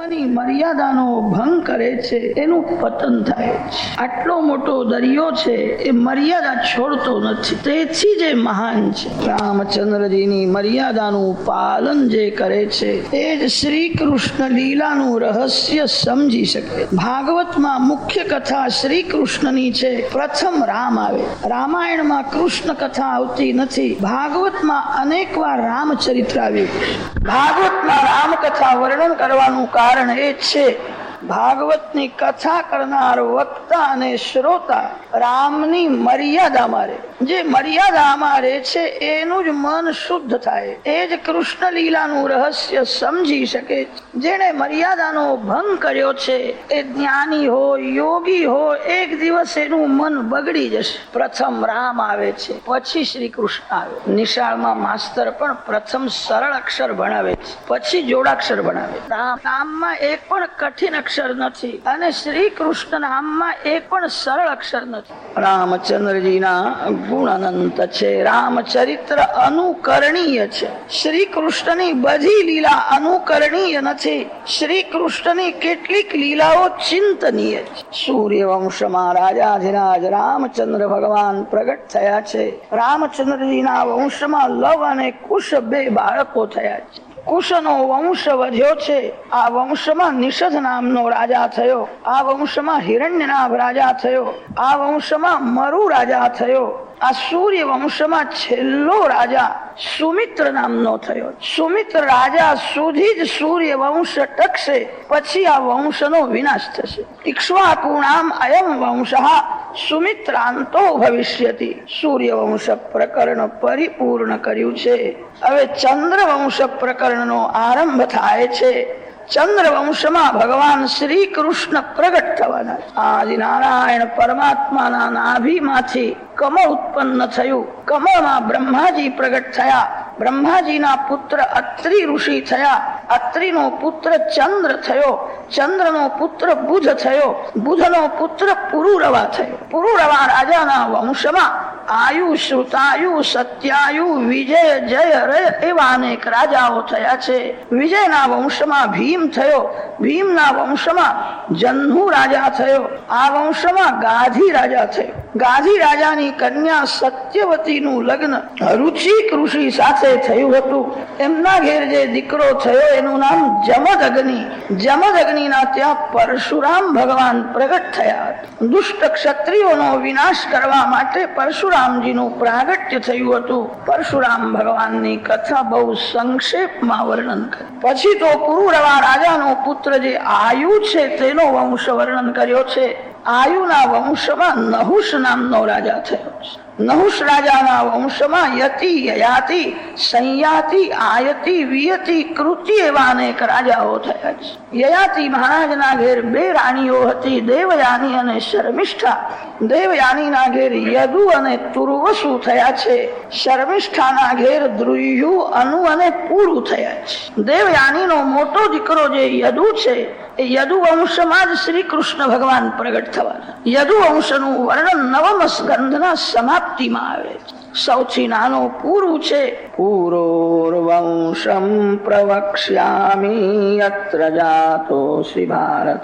ધર્મની મર્યાદાનો ભંગ કરે છે, એનું પતન થાય છે. આટલો મોટો દરિયો છે, એ મર્યાદા છોડતો નથી. તેથી જે મહાન છે. રામચંદ્રજીની મર્યાદાનું પાલન જે કરે છે, એ જ શ્રી કૃષ્ણ લીલાનું રહસ્ય સમજી શકે. ભાગવતમાં મુખ્ય કથા શ્રી કૃષ્ણની છે, પ્રથમ રામ આવે. રામાયણમાં કૃષ્ણ કથા આવતી નથી. ભાગવતમાં અનેક વાર રામચરિત્ર આવ્યું. ભાગવતમાં રામકથા વર્ણન કરવાનું કારણ એ છે ભાગવતની કથા કરનાર વક્તા અને શ્રોતા રામની મર્યાદામાં રહે જે મર્યાદામાં રહે છે, એનું જ મન શુદ્ધ થાય. એ જ કૃષ્ણ લીલાનું રહસ્ય સમજી શકે. જેણે મર્યાદાનો ભંગ કર્યો છે, એ જ્ઞાની હોય, યોગી હોય, એક દિવસ એનું મન બગડી જશે. પ્રથમ રામ આવે છે, પછી શ્રી કૃષ્ણ આવે. નિશાળમાં માસ્તર પણ પ્રથમ સરળ અક્ષર ભણાવે છે, પછી જોડાક્ષર ભણાવે રામ નામમાં એક પણ કઠિન અક્ષર નથી અને શ્રી કૃષ્ણ નામમાં એક પણ સરળ અક્ષર નથી. રામચંદ્રજીના ગુણ અનંત છે. રામચરિત્ર અનુકરણીય છે. શ્રી કૃષ્ણની બધી લીલા અનુકરણીય નથી. શ્રી કૃષ્ણની કેટલીક લીલાઓ ચિંતનીય છે. સૂર્યવંશમાં રાજાધિરાજ રામચંદ્ર ભગવાન પ્રગટ થયા છે. રામચંદ્રજીના વંશમાં લવ અને કુશ બે બાળકો થયા છે. કુશનો વંશ વધ્યો છે. આ વંશમાં નિષધ નામનો રાજા થયો. આ વંશમાં હિરણ્યનાભ રાજા થયો. આ વંશમાં મરુ રાજા થયો. આ સૂર્ય વંશમાં છેલ્લો રાજા સુમિત્ર નામનો થયો. સુમિત્ર રાજા સુધી જ સૂર્ય વંશ ટકશે. પછી આ વંશનો વિનાશ થશે. ઇક્ષ્વાકુ નામ અયમ વંશ સુમિત્રાંતો ભવિષ્યતિ. સૂર્ય વંશ પ્રકરણ પરિપૂર્ણ કર્યું છે. હવે ચંદ્ર વંશ પ્રકરણનો આરંભ થાય છે. ચંદ્ર વંશમાં ભગવાન શ્રી કૃષ્ણ પ્રગટ થવાના. આદિ નારાયણ પરમાત્માના નાભીમાંથી કમળ ઉત્પન્ન થયું. કમળમાં બ્રહ્માજી પ્રગટ થયા. બ્રહ્માજીના પુત્ર અત્રિ ઋષિ થયા. અત્રિનો પુત્ર ચંદ્ર થયો. ચંદ્રનો પુત્ર બુધ થયો. બુધનો પુત્ર પુરુરવા થયો. પુરુરવા રાજાના વંશમાં આયુ શ્રુતાયુ સત્યાયુ વિજય, જય, રે એવા અનેક રાજાઓ થયા છે. વિજયના વંશમાં ભીમ થયો. ભીમના વંશમાં જન્હુ રાજા થયો. આ વંશમાં ગાધી રાજા થયો. ગાધી રાજાની કન્યા સત્યવતીનું લગ્ન રુચિક ઋષિ સાથે થયું હતું. એમના ઘેર જે દીકરો થયો, એનું નામ જમદ અગ્નિ જમદ અગ્નિના ત્યાં પરશુરામ ભગવાન પ્રગટ થયા દુષ્ટ ક્ષત્રિયોનો વિનાશ કરવા માટે પરશુરામજીનું પ્રાગટ્ય થયું હતું. પરશુરામ ભગવાનની કથા બહુ સંક્ષેપમાં વર્ણન કરી. પછી તો કુરુરવા રાજાનો પુત્ર જે આયુ છે, તેનો વંશ વર્ણન કર્યો છે. આયુના વંશમાં નહુષ નામનો રાજા થયો નહુષ રાજાના વંશમાં યતિ, યયાતિ, સંયાતિ, આયતિ, વિયતિ, કૃતિ એવા અનેક રાજાઓ થયા છે. યયાતિ મહારાજના ઘેર બે રાણીઓ હતી, દેવયાની અને શર્મિષ્ઠા. દેવયાનીના ઘેર યદુ અને તુર્વસુ થયા છે. શર્મિષ્ઠાના ઘેર દ્રુયુ, અનુ અને પુરુ થયા છે. દેવયાનીનો મોટો દીકરો જે યદુ છે, એ યદુ વંશમાં જ શ્રી કૃષ્ણ ભગવાન પ્રગટ થવાના. યદુ વંશનું વર્ણન નવમ સ્કંધના સમાપ્તિમાં આવે છે. સૌથી નાનો પૂરું છે. પૂરોર્વંશમ પ્રવક્ષ્યામી અત્ર જાતો શ્રી ભારત.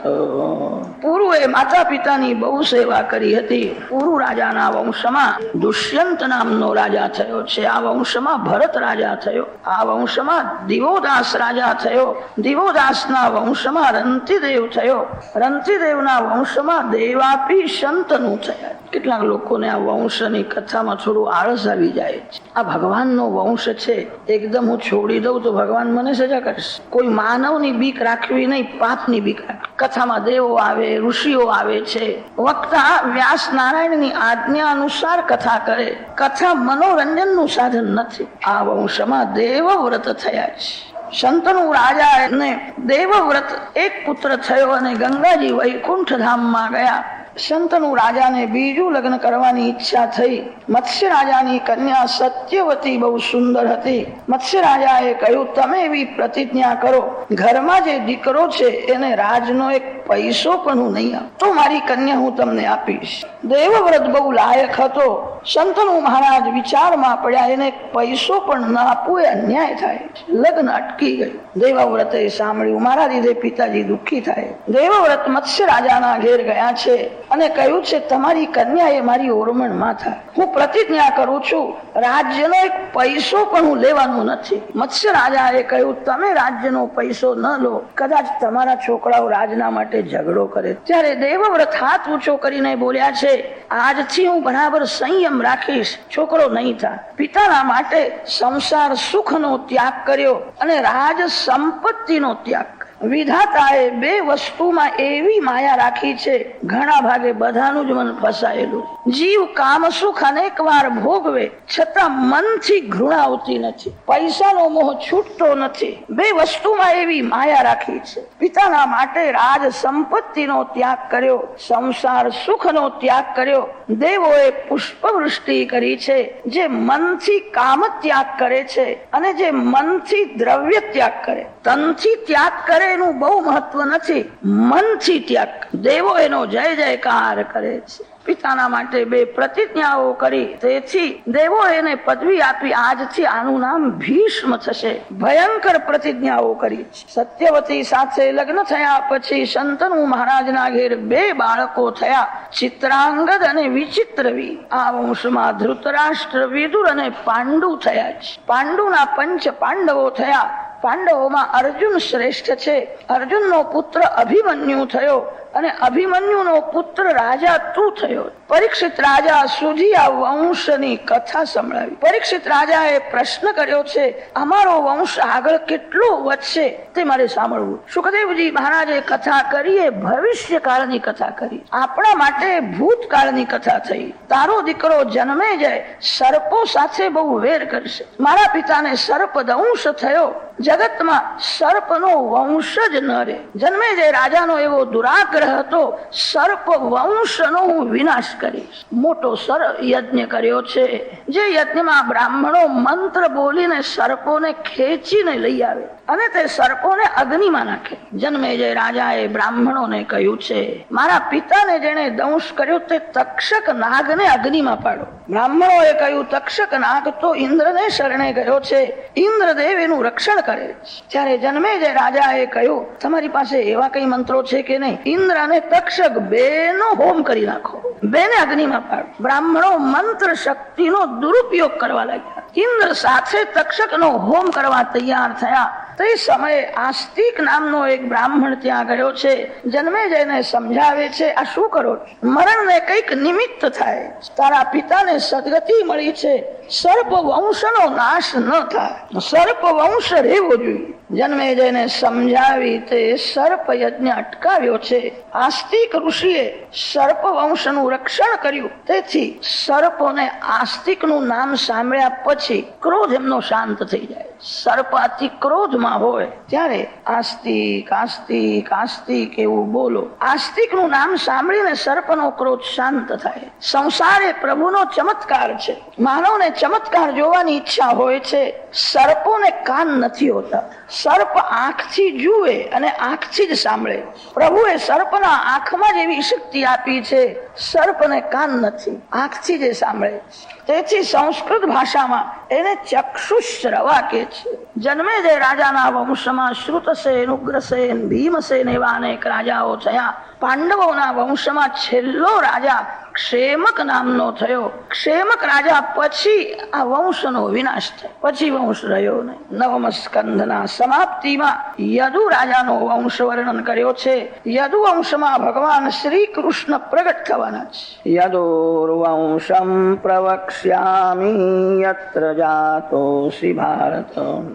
પૂરુ એ માતા પિતાની બહુ સેવા કરી હતી. પૂરુ રાજાના વંશમાં દુષ્યંત નામનો રાજા થયો છે. આ વંશમાં ભરત રાજા થયો. આ વંશમાં દિવોદાસ રાજા થયો. દિવોદાસના વંશમાં રંતિદેવ થયો. રંતિદેવના વંશમાં દેવાપી સંતનું થયા. કેટલાક લોકોને આ વંશની કથામાં થોડું આળસ આવી જાય છે. આ ભગવાનનો વંશ છે, એકદમ હું છોડી દઉં તો ભગવાન મને સજા કરશે. કોઈ માનવની બીક રાખવી નહીં, પાપની બીક કથામાં દેવો આવે, ઋષિઓ આવે છે. વક્તા વ્યાસ નારાયણની આજ્ઞા અનુસાર કથા કરે. કથા મનોરંજનનું સાધન નથી. આ વંશમાં દેવવ્રત થયા છે. સંતનું રાજા ને દેવવ્રત એક પુત્ર થયો અને ગંગાજી વૈકુંઠ ધામમાં ગયા. શંતનુ રાજાને બીજું લગ્ન કરવાની ઈચ્છા થઈ. મત્સ્ય રાજાની કન્યા સત્યવતી બહુ સુંદર હતી. મત્સ્ય રાજાએ કહ્યું, તમે એવી પ્રતિજ્ઞા કરો. ઘરમાં જે દીકરો છે, એને રાજનો એક પૈસો પણ હું નહીં આપું. તો મારી કન્યા હું તમને આપીશ. દેવવ્રત બહુ લાયક હતો. શંતનુ મહારાજ વિચારમાં પડ્યા એને પૈસો પણ ન આપવો એ અન્યાય થાય. લગ્ન અટકી ગયું. દેવવ્રતે સાંભળ્યું, મારા લીધે પિતાજી દુઃખી થાય. દેવવ્રત મત્સ્ય રાજાના ઘેર ગયા છે અને કહ્યું છે, તમારી કન્યા એ મારી ઓરમણ માથા હું પ્રતિજ્ઞા કરું છું, રાજ્યનો એક પૈસો પણ હું લેવાનું નથી. મત્સ્ય રાજાએ કહ્યું, તમે રાજ્યનો પૈસો ન લો. કદાચ તમારા છોકરાઓ રાજના માટે ઝઘડો કરે ત્યારે દેવવ્રત હાથ ઊંચો કરીને બોલ્યા છે, આજથી હું બરાબર સંયમ રાખીશ, છોકરો નહીં થાય પિતાના માટે સંસાર સુખનો ત્યાગ કર્યો અને રાજ સંપત્તિનો ત્યાગ. વિધાતાએ બે વસ્તુમાં એવી માયા રાખી છે, ઘણા ભાગે બધાનું જ મન ફસાયેલું. જીવ કામ સુખ અનેક વાર ભોગવે, છતાં મનથી ઘૃણા આવતી નથી. પૈસાનો મોહ છૂટતો નથી. બે વસ્તુમાં એવી માયા રાખી છે. પિતાના માટે રાજ સંપત્તિનો ત્યાગ કર્યો, સંસાર સુખનો ત્યાગ કર્યો. દેવોએ પુષ્પવૃષ્ટિ કરી છે, જે મનથી કામ ત્યાગ કરે છે અને જે મનથી દ્રવ્ય ત્યાગ કરે. તનથી ત્યાગ કરે એનું બહુ મહત્વ નથી. મનથી ત્યાગ. દેવો એનો જય જયકાર કરે છે. પિતાના માટે બે પ્રતિજ્ઞાઓ કરી. તેથી દેવો એને પદવી આપી આજથી આનું નામ ભીષ્મ થશે. ભયંકર પ્રતિજ્ઞાઓ કરી સત્યવતી સાથે લગ્ન થયા પછી સંતનુ મહારાજના ઘેર બે બાળકો થયા. ચિત્રાંગદ અને વિચિત્રવી. આ વંશમાં ધૃતરાષ્ટ્ર વિદુર અને પાંડુ થયા છે. પાંડુના પંચ પાંડવો થયા. પાંડવોમાં અર્જુન શ્રેષ્ઠ છે. અર્જુનનો પુત્ર અભિમન્યુ થયો અને અભિમન્યુનો પુત્ર રાજા તું થયો. પરીક્ષિત રાજા સુધી આ વંશની કથા સંભળાવી. પરીક્ષિત રાજાએ પ્રશ્ન કર્યો છે, અમારો વંશ આગળ કેટલો વધશે તે મારે સાંભળવું. સુખદેવજી મહારાજે કથા કરીએ ભવિષ્ય કાળની કથા કરી. આપણા માટે ભૂતકાળની કથા થઈ. તારો દીકરો જન્મે જાય, સર્પો સાથે બહુ વેર કરશે. મારા પિતાને સર્પ દંશ થયો. જગતમાં સર્પનો વંશ જ ન રહે. જન્મે જય રાજાનો એવો દુરાગ્રહ હતો સર્પ વંશનો હું વિનાશ કરીશ. મોટો સર યજ્ઞ કર્યો છે. જે યજ્ઞમાં બ્રાહ્મણો મંત્ર બોલીને સર્પોને ખેંચીને લઈ આવે અને તે સર્પોને અગ્નિમાં નાખે. જન્મે જે રાજાએ બ્રાહ્મણોને કહ્યું છે, મારા પિતાને જેણે દંશ કર્યો તે તક્ષક નાગને અગ્નિમાં પાડો. બ્રાહ્મણોએ કહ્યું, તક્ષક નાગ તો ઇન્દ્રને શરણે ગયો છે. ઇન્દ્રદેવ એનું રક્ષણ કરે છે. ત્યારે જન્મે જે રાજાએ કહ્યું, તમારી પાસે એવા કઈ મંત્રો છે કે નહીં? ઇન્દ્ર તક્ષક તક્ષક બેનો હોમ કરી નાખો. બેને અગ્નિમાં પાડો. બ્રાહ્મણો મંત્ર શક્તિનો દુરુપયોગ કરવા લાગ્યા. ઇન્દ્ર સાથે તક્ષકનો હોમ કરવા તૈયાર થયા. તે સમયે આસ્તિક નામનો એક બ્રાહ્મણ ત્યાં ગયો છે, જન્મે જઈને સમજાવે છે, આ શું કરો? મરણને કંઈક નિમિત્ત થાય. તારા પિતાને સદગતિ મળી છે. સર્પ વંશનો નાશ ન થાય. સર્પ વંશ રહેવો જોઈએ. જન્મે જઈને સમજાવી તે સર્પ યજ્ઞ અટકાવ્યો છે. આસ્તિક ઋષિએ સર્પ વંશનું રક્ષણ કર્યું. તેથી સર્પોને આસ્તિકનું નામ સાંભળ્યા પછી ક્રોધ એમનો શાંત થઈ જાય. સર્પ અતિ ક્રોધમાં હોય. ત્યારે આસ્તિક આસ્તિક આસ્તિક એવું બોલો. આસ્તિકનું નામ સાંભળીને સર્પનો ક્રોધ શાંત થાય. સંસાર એ પ્રભુનો ચમત્કાર છે. માનવને ચમત્કાર જોવાની ઈચ્છા હોય છે. સર્પોને કાન નથી હોતા. સર્પ આંખથી જુએ અને આંખથી જ સાંભળે. પ્રભુએ સર્પના આંખમાં જ એવી શક્તિ આપી છે. સર્પને કાન નથી, આંખથી જે સાંભળે છે. તેથી સંસ્કૃત ભાષામાં એને ચક્ષુશ્રવા કે છે. જન્મે જે રાજાના વંશમાં શ્રુતસેન, ઉગ્રસેન, ભીમસેન એવા અનેક રાજાઓ થયા. પાંડવોના વંશમાં છેલ્લો રાજા ક્ષેમક નામનો થયો. ક્ષેમક રાજા પછી આ વંશનો વિનાશ થયો. પછી વંશ રહ્યો નહીં. નવમ સ્કંદના સમાપ્તિમાં યદુ રાજાનો વંશ વર્ણન કર્યો છે. યદુ વંશમાં ભગવાન શ્રી કૃષ્ણ પ્રગટ થવાના છે યદુર્વંશમ પ્રવક્ષ્યામી યત્ર જાતોસી ભારત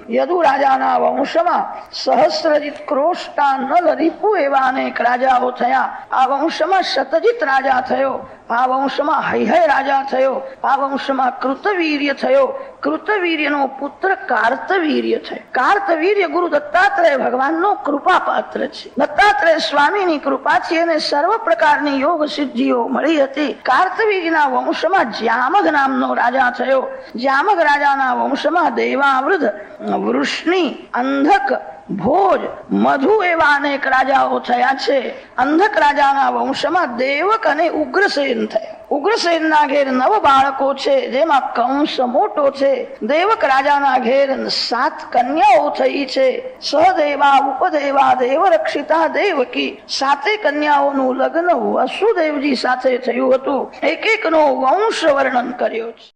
યદુ રાજાના વંશમાં સહસ્રજીત ક્રોષ્ટા નલ રીપુ એવા અનેક રાજાઓ થયા આ વંશમાં શતજીત રાજા થયો આ વંશમાં હૈહય રાજા થયો આ વંશમાં કૃતવીર્ય થયો. કૃતવીર્યનો પુત્ર કાર્તવીર્ય થયો. કાર્તવીર્ય ગુરુ દત્તાત્રેય ભગવાનનો કૃપા પાત્ર છે. દત્તાત્રેય સ્વામીની કૃપાથી એને સર્વ પ્રકારની યોગ સિદ્ધિઓ મળી હતી. કાર્તવીર્યના વંશમાં જ્યામગ નામનો રાજા થયો. જ્યામગ રાજાના વંશમાં દેવાવૃદ્ધ વૃષ્ણિ, અંધક ભોજ, મધુ એવા અનેક રાજાઓ થયા છે. અંધક રાજાના વંશમાં દેવક અને ઉગ્રસેન થયા. ઉગ્રસેનના ઘેર નવ બાળકો છે, જેમાં કંસ મોટો છે. દેવક રાજાના ઘેર સાત કન્યાઓ થઈ છે. સહદેવા, ઉપદેવા દેવ રક્ષિતા દેવકી સાતે કન્યાઓનું લગ્ન વસુદેવજી સાથે થયું હતું. એક એક નો વંશ વર્ણન કર્યો છે.